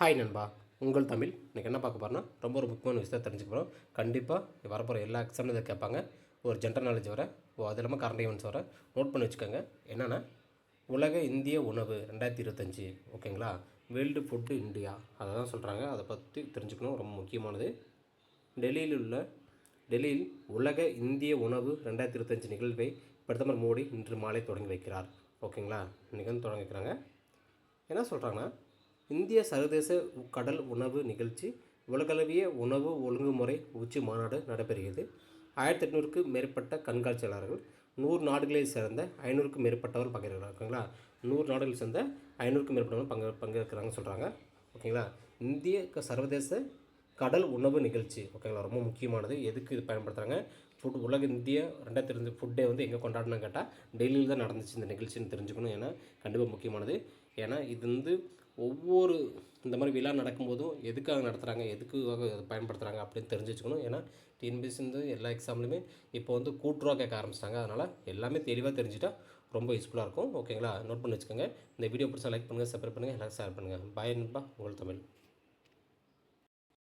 Hi நண்பா. உங்கள் தமிழ். இன்றைக்கி என்ன பார்க்க போகிறோன்னா ரொம்ப ஒரு முக்கியமான விஷயத்தை தெரிஞ்சுக்க போகிறோம் கண்டிப்பாக வரப்போகிற எல்லா எக்ஸாம்லையும் இதை கேட்பாங்க. ஒரு ஜென்ரல் நாலேஜ் வர ஓ அது இல்லாமல் கரண்ட் ஈவெண்ட்ஸ் வர நோட் பண்ணி வச்சுக்கோங்க. என்னென்னா உலக இந்திய உணவு ரெண்டாயிரத்தி இருபத்தஞ்சி ஓகேங்களா? வேர்ல்டு ஃபுட்டு இந்தியா அதை தான் சொல்கிறாங்க அதை பற்றி தெரிஞ்சுக்கணும். ரொம்ப முக்கியமானது. டெல்லியில் உள்ள டெல்லியில் உலக இந்திய உணவு ரெண்டாயிரத்தி இருபத்தஞ்சு நிகழ்வை பிரதமர் மோடி இன்று மாலை தொடங்கி வைக்கிறார். ஓகேங்களா? இன்றைக்கி வந்து தொடங்கி வைக்கிறாங்க என்ன சொல்கிறாங்கன்னா இந்திய சர்வதேச கடல் உணவு நிகழ்ச்சி உலகளவிய உணவு ஒழுங்குமுறை உச்சி மாநாடு நடைபெறுகிறது. ஆயிரத்தி எட்நூறுக்கு மேற்பட்ட கண்காட்சியாளர்கள் நூறு நாடுகளை சேர்ந்த ஐநூறுக்கும் மேற்பட்டவர் பங்கேற்கிறாங்களா ஓகேங்களா? நூறு நாடுகளை சேர்ந்த ஐநூறுக்கும் மேற்பட்டவர் பங்கு பங்கேற்கிறாங்கன்னு சொல்கிறாங்க ஓகேங்களா? இந்திய க- சர்வதேச கடல் உணவு நிகழ்ச்சி ஓகேங்களா? ரொம்ப முக்கியமானது. எதுக்கு இது பயன்படுத்துகிறாங்க ஃபுட் உலக இந்திய ரெண்டாயிரத்தி ரெண்டு ஃபுட்டே வந்து எங்கே கொண்டாடணும்னு கேட்டால் டெல்லியில் தான் நடந்துச்சு இந்த நிகழ்ச்சின்னு தெரிஞ்சுக்கணும். ஏன்னா கண்டிப்பாக முக்கியமானது. ஏன்னா இது வந்து ஒவ்வொரு இந்த மாதிரி விழா நடக்கும்போதும் எதுக்காக நடத்துகிறாங்க எதுக்காக அதை பயன்படுத்துகிறாங்க அப்படின்னு தெரிஞ்சு வச்சுக்கணும். ஏன்னா டிஎன்பிஎஸ்சி வந்து எல்லா எக்ஸாம்லையுமே இப்போ வந்து கூட்டுருவா கேட்க ஆரம்பிச்சிட்டாங்க. அதனால் எல்லாமே தெளிவாக தெரிஞ்சுட்டா ரொம்ப யூஸ்ஃபுல்லாக இருக்கும். ஓகேங்களா நோட் பண்ணி வச்சுக்கோங்க. இந்த வீடியோ பிடிச்சா லைக் பண்ணுங்கள் சப்ஸ்கிரைப் பண்ணுங்கள் எல்லாம் ஷேர் பண்ணுங்கள் பாய் நண்பா. உங்கள் தமிழ்.